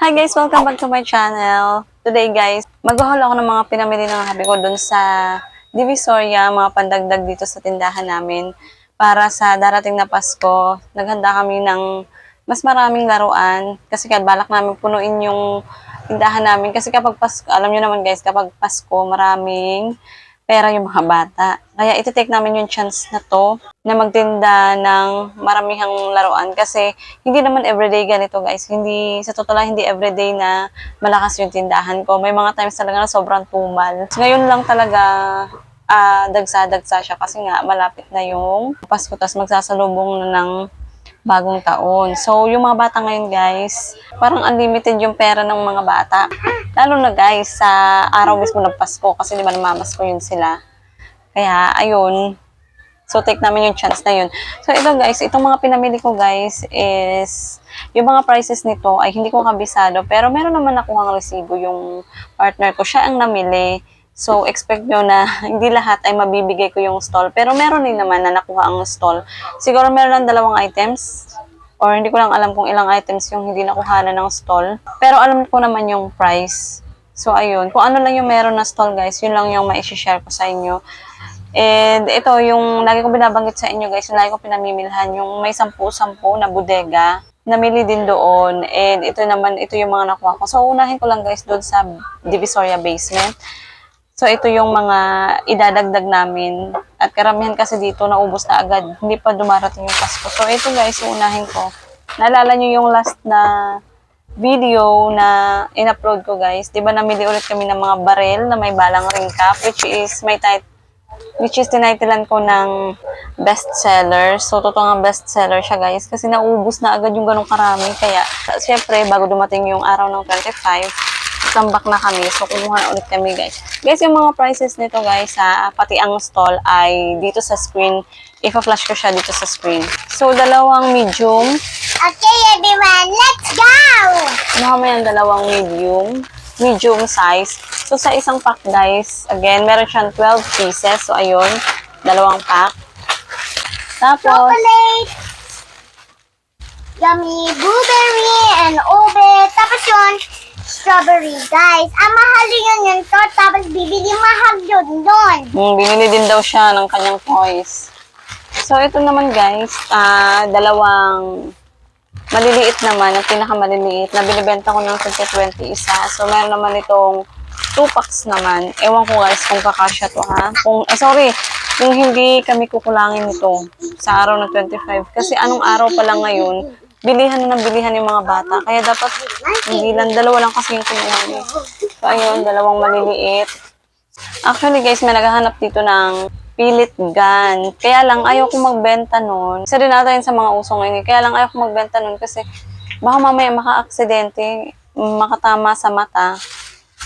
Hi guys! Welcome back to my channel. Today guys, maghahaul ako ng mga pinamili ng habi ko doon sa Divisoria, mga pandagdag dito sa tindahan namin. Para sa darating na Pasko, naghanda kami ng mas maraming laruan. Kasi kaya balak namin punuin yung tindahan namin. Kasi kapag Pasko, alam nyo naman guys, kapag Pasko, maraming pera yung mga bata. Kaya iti-take namin yung chance na to na magtinda ng maramihang laruan kasi hindi naman everyday ganito guys. Hindi, sa totoo lang, hindi everyday na malakas yung tindahan ko. May mga times talaga na sobrang tumal. So, ngayon lang talaga ah, dagsa-dagsa siya kasi nga malapit na yung Pasko tapos magsasalubong na ng bagong taon. So, yung mga bata ngayon, guys, parang unlimited yung pera ng mga bata. Lalo na, guys, sa araw mismo ng Pasko, kasi di ba namamasko yun sila. Kaya, ayun. So, take namin yung chance na yun. So, ito, guys, itong mga pinamili ko, guys, is yung mga prices nito ay hindi ko kabisado. Pero meron naman nakuha ng resibo yung partner ko. Siya ang namili. So, expect nyo na hindi lahat ay mabibigay ko yung stall. Pero meron din naman na nakuha ang stall. Siguro meron lang dalawang items. Or hindi ko lang alam kung ilang items yung hindi nakuha na ng stall. Pero alam ko naman yung price. So, ayun. Kung ano lang yung meron na stall, guys, yun lang yung ma-share ko sa inyo. And ito, yung lagi ko binabanggit sa inyo, guys, yung lagi ko pinamimilhan, yung may sampu-sampu na bodega. Namili din doon. And ito naman, ito yung mga nakuha ko. So, unahin ko lang, guys, doon sa Divisoria Basement. So, ito yung mga idadagdag namin. At karamihan kasi dito, naubos na agad. Hindi pa dumarating yung Pasko. So, ito guys, unahin ko. Naalala nyo yung last na video na in-upload ko guys. Di ba namili ulit kami ng mga barel na may balang ring cap, which is may tit which is tinitlean ko ng bestseller. So, totoo nga bestseller siya, guys. Kasi naubos na agad yung ganong karami. Kaya, syempre, bago dumating yung araw ng 25, tambak na kami. So, kumuha ulit kami, guys. Guys, yung mga prices nito, guys, ha, pati ang stall ay dito sa screen. Ipa-flash ko siya dito sa screen. So, dalawang medium. Okay, everyone, let's go! Kumuha mo yung dalawang medium. Medium size. So, sa isang pack, guys, again, meron siyang 12 pieces. So, ayun, dalawang pack. Tapos, Chocolate, yummy blueberry, and ube. Tapos yun, strawberry, guys. Ang mahal yun yun to. Tapos bibili mahal yun doon. Mm, binili din daw siya ng kanyang toys. So, ito naman guys, ah dalawang maliliit naman, ang pinakamaliliit, na binibenta ko ng 20 isa. So, meron naman itong 2 packs naman. Ewan ko guys kung kakasya to ha. Kung, eh, sorry, kung hindi kami kukulangin nito sa araw ng 25. Kasi anong araw pa lang ngayon, bilihan na ng bilihan yung mga bata. Kaya dapat hindi lang, dalawa lang kasi yung kinuha niya. So, ayun, dalawang maliliit. Actually guys, may naghahanap dito ng pilit gun. Kaya lang ayaw ko magbenta nun. Isa din natin sa mga uso ngayon. Kaya lang ayaw ko magbenta nun kasi baka mamaya maka-aksidente, makatama sa mata,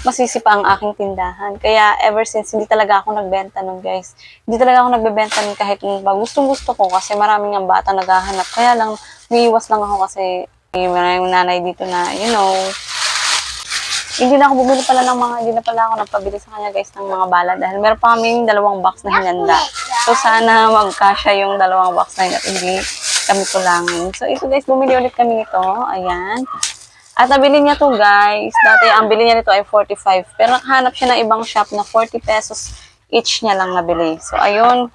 masisi pa ang aking tindahan. Kaya ever since, hindi talaga ako nagbenta nun guys. Hindi talaga ako nagbebenta nun kahit ba gustong gusto ko kasi maraming ang bata naghahanap. Kaya lang, niiwas lang ako kasi may maraming nanay dito na, you know, hindi na ako bumili pala ng mga, hindi na pala ako nagpabili sa kanya guys ng mga bala dahil meron pa kaming dalawang box na hinanda. So sana magkasya yung dalawang box na yun at hindi kami kulangin. So ito guys, bumili ulit kami nito. Ayan. At nabili niya to guys. Dati ang bili niya nito ay 45. Pero nakahanap siya ng ibang shop na 40 pesos each niya lang nabili. So ayun,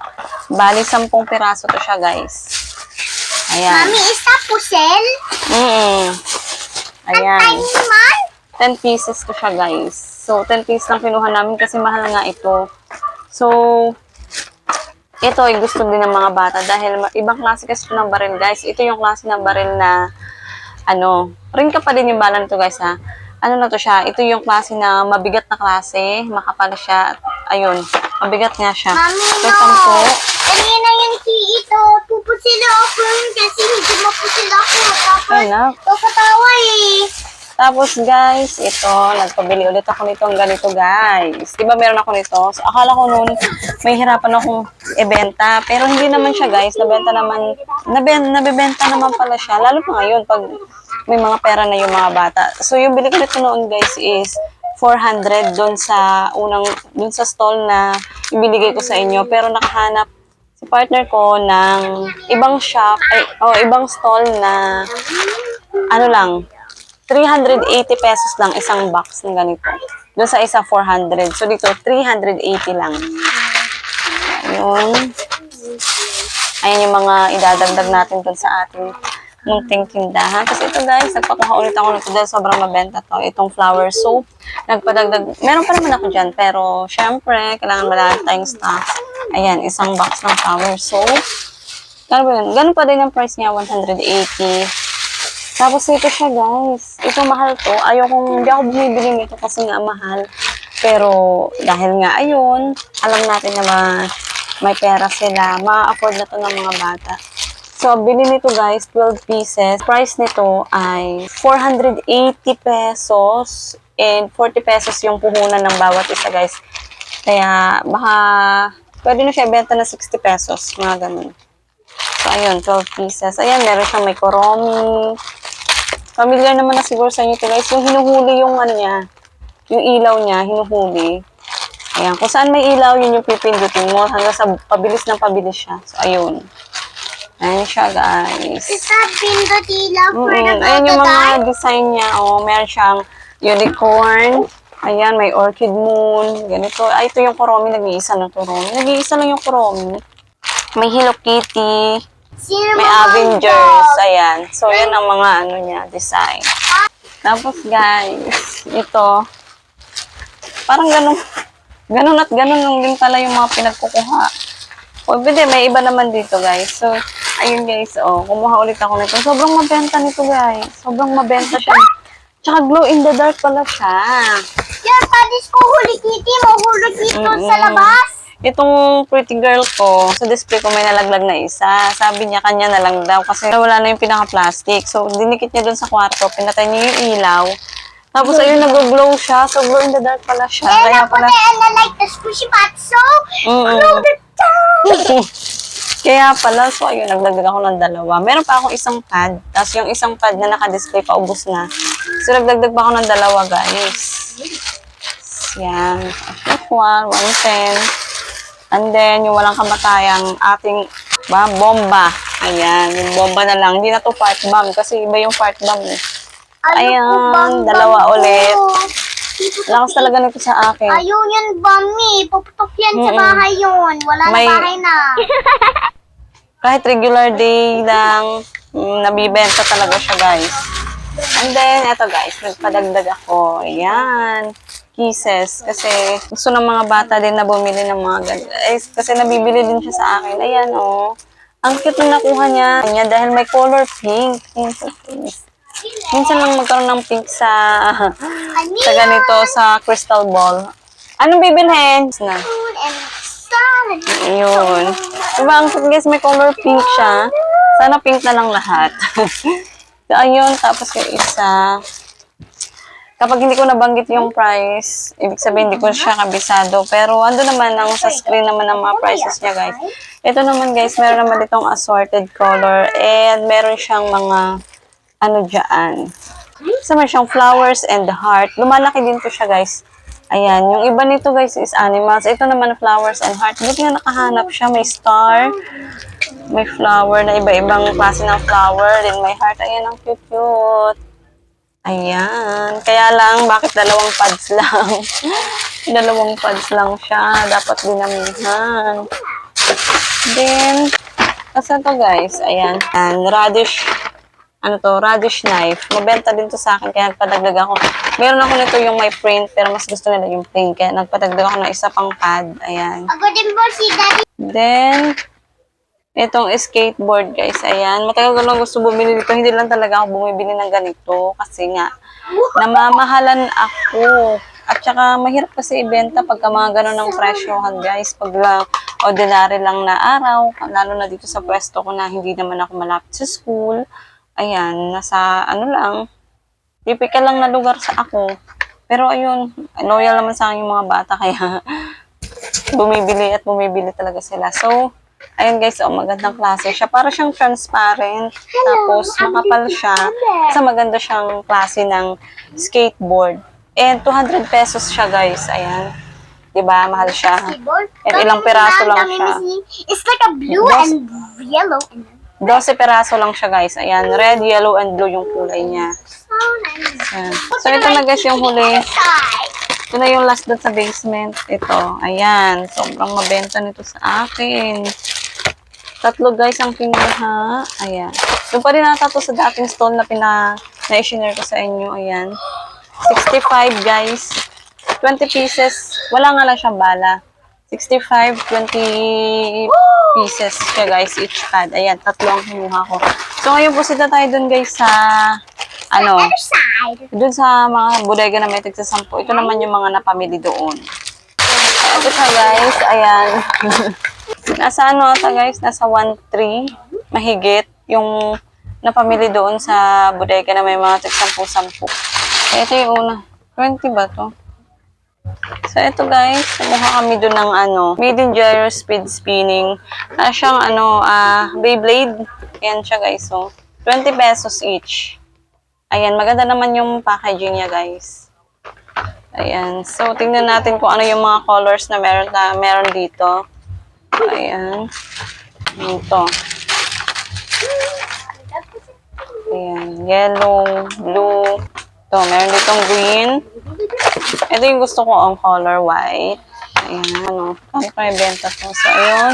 bali 10 piraso to siya guys. Ayan. Mami, isa pusel? Mm Ayan. Tiny man? 10 pieces to siya, guys. So, 10 pieces lang kinuha namin kasi mahal nga ito. So, ito ay gusto din ng mga bata dahil ibang klase kasi ng baril, guys. Ito yung klase ng baril na, ano, ring ka pa din yung bala nito, guys, ha. Ano na to siya? Ito yung klase na mabigat na klase. Makapal siya. Ayun, mabigat nga siya. Mami, So, no. sampo. Kanina yung tea ito. Pupusil ako kasi hindi mapusil ako. Tapos, Anak. ito katawa eh. Tapos guys, ito, nagpabili ulit ako nitong ganito guys. Di ba meron ako nito? So, akala ko noon may hirapan akong ibenta. Pero hindi naman siya guys. Nabenta naman, naben, nabibenta naman pala siya. Lalo pa ngayon pag may mga pera na yung mga bata. So yung bili ko nito noon guys is 400 doon sa unang, doon sa stall na ibinigay ko sa inyo. Pero nakahanap si partner ko ng ibang shop, ay, oh, ibang stall na ano lang, 380 pesos lang isang box ng ganito. Doon sa isa 400. So dito 380 lang. Ayun. Ayan yung mga idadagdag natin doon sa ating munting tindahan. Kasi ito guys, nagpakuha ulit ako nito dahil sobrang mabenta to. Itong flower soap. Nagpadagdag. Meron pa naman ako dyan. Pero syempre, kailangan malaki tayong stocks. Ayan, isang box ng flower soap. Ano yun? Ganun pa din ang price niya, 180. Tapos ito siya guys. Ito mahal to. Ayokong, hindi ako bumibili nito kasi nga mahal. Pero dahil nga ayun, alam natin na ma- may pera sila. Ma-afford na to ng mga bata. So, bili nito guys, 12 pieces. Price nito ay 480 pesos and 40 pesos yung puhunan ng bawat isa guys. Kaya baka pwede na siya ibenta na 60 pesos, mga ganun. So, ayun, 12 pieces. Ayan, meron siyang may koromi. Familiar naman na siguro sa inyo ito guys. Yung hinuhuli yung ano niya, yung ilaw niya, hinuhuli. Ayan, kung saan may ilaw, yun yung pipindutin mo hanggang sa pabilis ng pabilis siya. So, ayun. Ayan siya, guys. Isa pindot ilaw for the Mm, ayan yung mga design niya. Oh, meron siyang unicorn. Ayan, may orchid moon. Ganito. Ay, ito yung kuromi. Nag-iisa na kuromi. Nag-iisa lang yung kuromi. May Hello Kitty. Sino May Avengers. Ayan. So, yan ang mga ano niya, design. Tapos, guys, ito. Parang ganun. Ganun at ganun lang din pala yung mga pinagkukuha. O, hindi, may iba naman dito, guys. So, ayun, guys, oh, kumuha ulit ako nito. Sobrang mabenta nito, guys. Sobrang mabenta siya. Tsaka glow in the dark pala siya. Yan, padis ko huli kitty. Mahulog dito sa Mm-mm. labas. Itong pretty girl ko, sa display ko may nalaglag na isa. Sabi niya kanya na lang daw kasi wala na yung pinaka-plastic. So, dinikit niya dun sa kwarto, pinatay niya yung ilaw. Tapos ayun, nag-glow siya. So, glow in the dark pala siya. And Kaya pala, and I like the squishy patso. Mm-mm. Glow the dark. kaya pala, so ayun, nagdagdag ako ng dalawa. Meron pa ako isang pad. Tapos yung isang pad na naka-display, paubos na. So, nagdagdag pa ako ng dalawa, guys. Yan. As usual, 110. And then, yung walang kamatayang ating ba, bomba. Ayan, yung bomba na lang. Hindi na to part bomb kasi iba yung part bomb eh. Ayan, dalawa ulit. Lakas talaga nito sa akin. Ayaw yan, Bami. Puputok yan sa Mm-mm. bahay yun. Wala May- na bahay na. Kahit regular day lang, mm, nabibenta talaga siya guys. And then, eto guys, nagpadagdag ako. Ayan. Kisses. Kasi gusto ng mga bata din na bumili ng mga ganyan. Eh, kasi nabibili din siya sa akin. Ayan, oh. Ang cute na nakuha niya. Kanya dahil may color pink. Minsan lang magkaroon ng pink sa sa ganito, sa crystal ball. Anong bibilhin? Na. Ayun. Diba, ang cute guys, may color pink siya. Sana pink na lang lahat. so, ayun, tapos yung isa. Kapag hindi ko nabanggit yung price, ibig sabihin hindi ko siya kabisado. Pero ando naman ang sa screen naman ng mga prices niya guys. Ito naman guys, meron naman ditong assorted color and meron siyang mga ano dyan. Isa meron siyang flowers and heart. Lumalaki din to siya guys. Ayan, yung iba nito guys is animals. Ito naman flowers and heart. Buti nga nakahanap siya. May star, may flower na iba-ibang klase ng flower. Then may heart. Ayan, ang cute-cute. Ayan. Kaya lang, bakit dalawang pads lang? dalawang pads lang siya. Dapat dinamihan. Then, kasi to guys, ayan. And radish, ano to, radish knife. Mabenta din to sa akin, kaya nagpadagdag ako. Meron ako nito yung may print, pero mas gusto nila yung plain. Kaya nagpadagdag ako ng isa pang pad. Ayan. Ako din po si Daddy. Then, itong skateboard guys, ayan. Matagal ko lang gusto bumili nito. Hindi lang talaga ako bumibili ng ganito. Kasi nga, namamahalan ako. At saka, mahirap kasi ibenta pagka mga ganun ng presyohan guys. Pag lang, ordinary lang na araw, lalo na dito sa pwesto ko na hindi naman ako malapit sa school. Ayan, nasa ano lang, typical lang na lugar sa ako. Pero ayun, loyal naman sa akin yung mga bata kaya bumibili at bumibili talaga sila. So, ayun guys, oh, magandang klase siya. Para siyang transparent. Tapos, makapal siya. Sa maganda siyang klase ng skateboard. And 200 pesos siya guys. Ayan. 'Di ba Mahal siya. And ilang piraso lang siya. It's like a blue and yellow. and 12 peraso lang siya guys. Ayan, red, yellow, and blue yung kulay niya. Nice. Ayan. So ito na guys yung huli. Ito na yung last doon sa basement. Ito, ayan. Sobrang mabenta nito sa akin. Tatlo guys ang kinuha. Ayan. Yung pa rin nata to sa dating stall na pina na-share ko sa inyo. Ayan. 65 guys. 20 pieces. Wala nga lang siyang bala. 65, 20 pieces siya guys, each pad. Ayan, tatlo ang kinuha ko. So ngayon po sita tayo dun guys sa ano. Doon sa mga bodega na may tigsa sampu, ito naman yung mga napamili doon. Ito siya guys, ayan. nasa ano ata guys, nasa 1.3, mahigit, yung napamili doon sa bodega na may mga tigsa sampu-sampu. Eh, Ito yung una. 20 ba to? So, ito guys, kumuha kami doon ng ano, made in gyro speed spinning. Ano siyang ano, ah, Beyblade. Yan siya guys, so. 20 pesos each. Ayan, maganda naman yung packaging niya, guys. Ayan. So, tingnan natin kung ano yung mga colors na meron, na meron dito. Ayan. Ito. Ayan. Yellow, blue. Ito, meron ditong green. Ito yung gusto ko ang color white. Ayan, ano. Ano pa benta ko? So, ayun.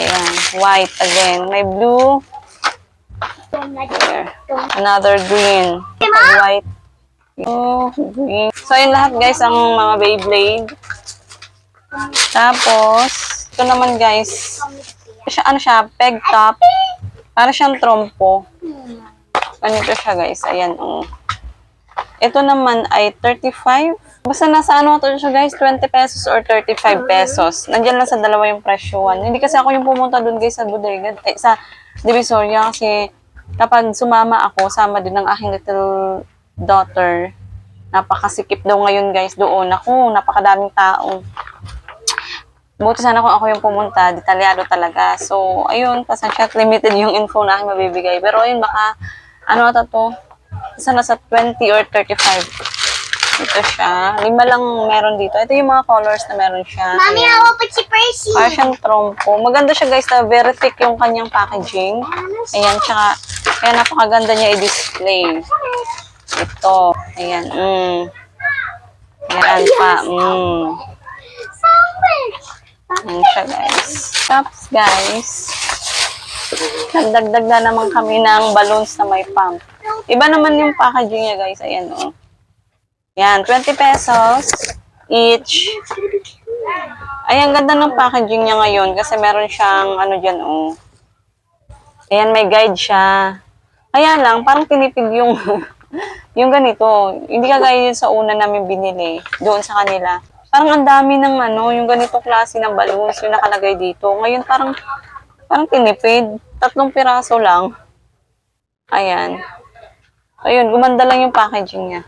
Ayan, white again. May blue. There. Another green. White. Oh, green. So, yun lahat guys, ang mga Beyblade. Tapos, ito naman guys, siya, ano siya, peg top. Para siyang trompo. Ganito siya guys, ayan, oh. Ito naman ay 35. Basta nasa ano to siya guys, 20 pesos or 35 pesos. Nandiyan lang sa dalawa yung presyoan. Hindi kasi ako yung pumunta doon guys sa bodega, eh, sa Divisoria kasi kapag sumama ako, sama din ng aking little daughter. Napakasikip daw ngayon guys doon. Ako, napakadaming tao. Buti sana kung ako yung pumunta, detalyado talaga. So, ayun, pasensya at limited yung info na aking mabibigay. Pero ayun, baka, ano ata to? Isa nasa 20 or 35. Ito siya. Lima lang meron dito. Ito yung mga colors na meron siya. Mommy, Ayan. Will put si Percy. Para siyang trompo. Maganda siya guys, na very thick yung kanyang packaging. Ayan, tsaka, kaya napakaganda niya i-display. Ito. Ayan, mm. Ayan pa, mm. Ayan siya guys. Tapos guys, nagdagdag na naman kami ng balloons na may pump. Iba naman yung packaging niya guys. Ayan oh. Yan, 20 pesos each. Ayan, ganda ng packaging niya ngayon kasi meron siyang ano dyan oh. Ayan, may guide siya. Kaya lang, parang tinipid yung yung ganito. Hindi kagaya yun sa una namin binili doon sa kanila. Parang ang dami ng ano, yung ganito klase ng balloons yung nakalagay dito. Ngayon parang parang tinipid. Tatlong piraso lang. Ayan. Ayun, gumanda lang yung packaging niya.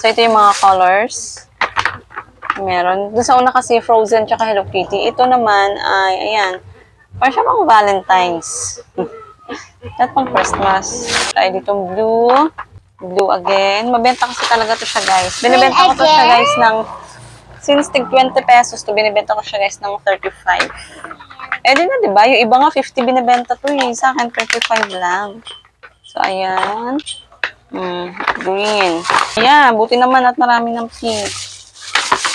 So, ito yung mga colors. Meron. Doon sa una kasi Frozen tsaka Hello Kitty. Ito naman ay, ayan. Parang siya pang Valentine's. At pang Christmas. Ay, ditong blue. Blue again. Mabenta kasi talaga to siya, guys. Binibenta ko to siya, guys, ng since tig 20 pesos to, binibenta ko siya, guys, ng 35. Eh, di na, di ba? Yung iba nga 50 binibenta to, eh. Sa akin, 35 lang. So, ayan. Mm, green. Ayan, buti naman at marami ng pink.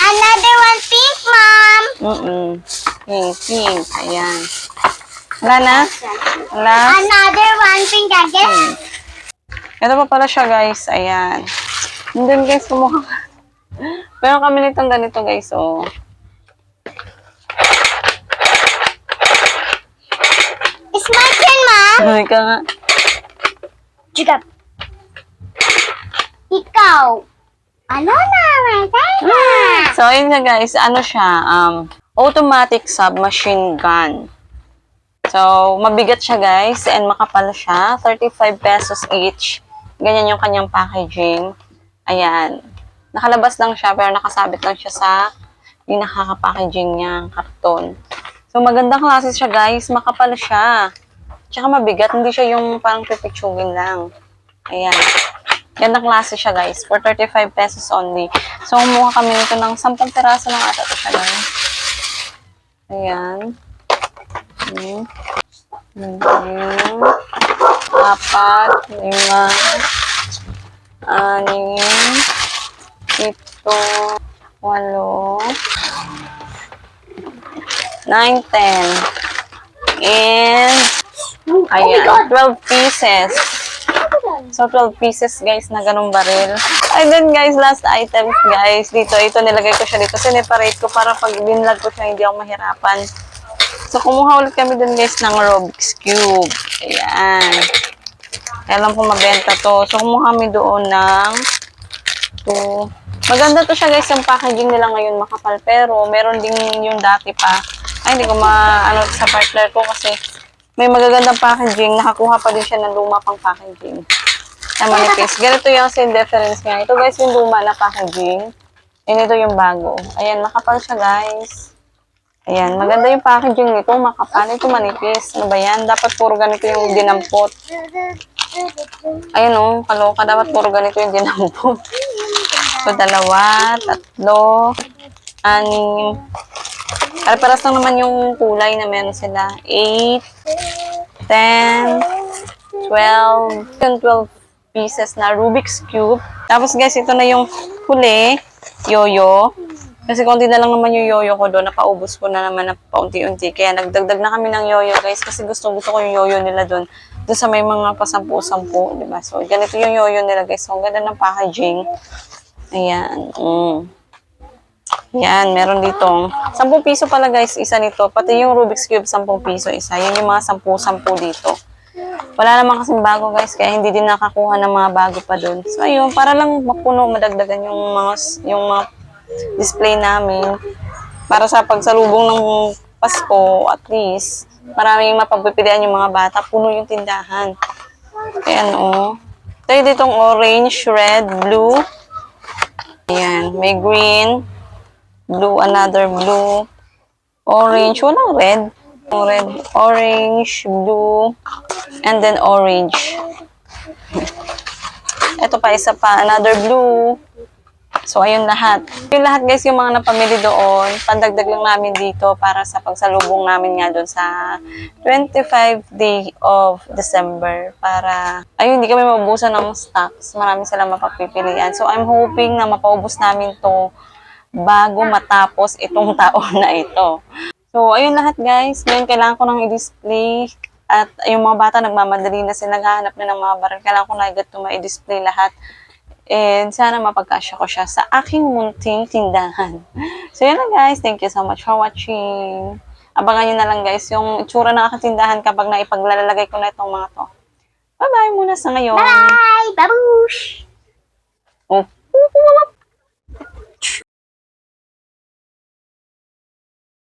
Another one pink, Mom. Mm-mm. Pink, pink. Ayan. Wala na? Wala? Another one pink again. Ito pa pala siya, guys. Ayan. Hindi guys, kumuha. Meron kami nitong ganito, guys. Oh. It's my turn, Mom. Ay, ka nga. Jigab. Ikaw. Ano na, turn na. So, ayun nga, guys. Ano siya? Um, automatic submachine gun. So, mabigat siya, guys. And makapal siya. 35 pesos each. Ganyan yung kanyang packaging. Ayan. Nakalabas lang siya, pero nakasabit lang siya sa yung nakaka-packaging niya, karton. So, magandang klase siya, guys. Makapal siya. Tsaka mabigat. Hindi siya yung parang pipitsugin lang. Ayan. Gandang klase siya, guys. For 35 pesos only. So, kumuha kami nito ng 10 peraso lang ata siya, guys. Ayan. Hmm. Hmm. Apat, lima, anim, ito, walo, nine, ten, and, ayan, 12 pieces. So, 12 pieces, guys, na ganung baril. And then, guys, last items, guys. Dito, ito, nilagay ko siya dito. Sineparate ko para pag binlag ko siya, hindi ako mahirapan. So, kumuha ulit kami dun, guys, ng Rubik's Cube. Ayan. Kaya lang po mabenta to. So, kumuha kami doon ng to. Maganda to siya, guys, yung packaging nila ngayon makapal. Pero, meron din yung dati pa. Ay, hindi ko ma, ano, sa partner ko kasi may magagandang packaging. Nakakuha pa din siya ng luma pang packaging. Na manipis. Ganito yung kasi difference niya. Ito guys yung luma na packaging. And ito yung bago. Ayan, makapal siya guys. Ayan, maganda yung packaging nito. Makapal. Ito manipis. Ano ba yan? Dapat puro ganito yung dinampot. Ayan o, kaloka. Dapat puro ganito yung dinampot. So, dalawa, tatlo, anim. Para-paras lang naman yung kulay na meron sila. 8, 10, 12, yung 12 pieces na Rubik's Cube. Tapos guys, ito na yung huli, yoyo. Kasi konti na lang naman yung yoyo ko doon, napaubos ko na naman na paunti-unti. Kaya nagdagdag na kami ng yoyo guys, kasi gusto gusto ko yung yoyo nila doon. Doon sa may mga pasampu-sampu, di ba? So, ganito yung yoyo nila guys. So, ang ganda ng packaging. Ayan. Mm. Yan, meron ditong 10 piso pala guys, isa nito. Pati yung Rubik's Cube, 10 piso isa. Yan yung mga 10-10 dito. Wala naman kasing bago guys, kaya hindi din nakakuha ng mga bago pa doon. So ayun, para lang mapuno, madagdagan yung mga, yung mga display namin. Para sa pagsalubong ng Pasko, at least, maraming mapagpipilian yung mga bata, puno yung tindahan. Ayan o. Tayo ditong orange, red, blue. Ayan, may green, blue, another blue, orange, walang red. Red, orange, blue, and then orange. Ito pa, isa pa, another blue. So, ayun lahat. Yung lahat guys, yung mga napamili doon, pandagdag lang namin dito para sa pagsalubong namin nga doon sa 25 day of December. Para, ayun, hindi kami mabubusan ng stocks. Marami silang mapagpipilian. So, I'm hoping na mapaubos namin to bago matapos itong taon na ito. So, ayun lahat guys. Ngayon, kailangan ko nang i-display. At yung mga bata, nagmamadali na sila. Naghahanap na ng mga baril. Kailangan ko na agad ito ma-display lahat. And sana mapagkasya ko siya sa aking munting tindahan. So, yun na guys. Thank you so much for watching. Abangan nyo na lang guys yung itsura ng aking tindahan kapag naipaglalagay ko na itong mga to. Bye-bye muna sa ngayon. Bye! Babush! Oh,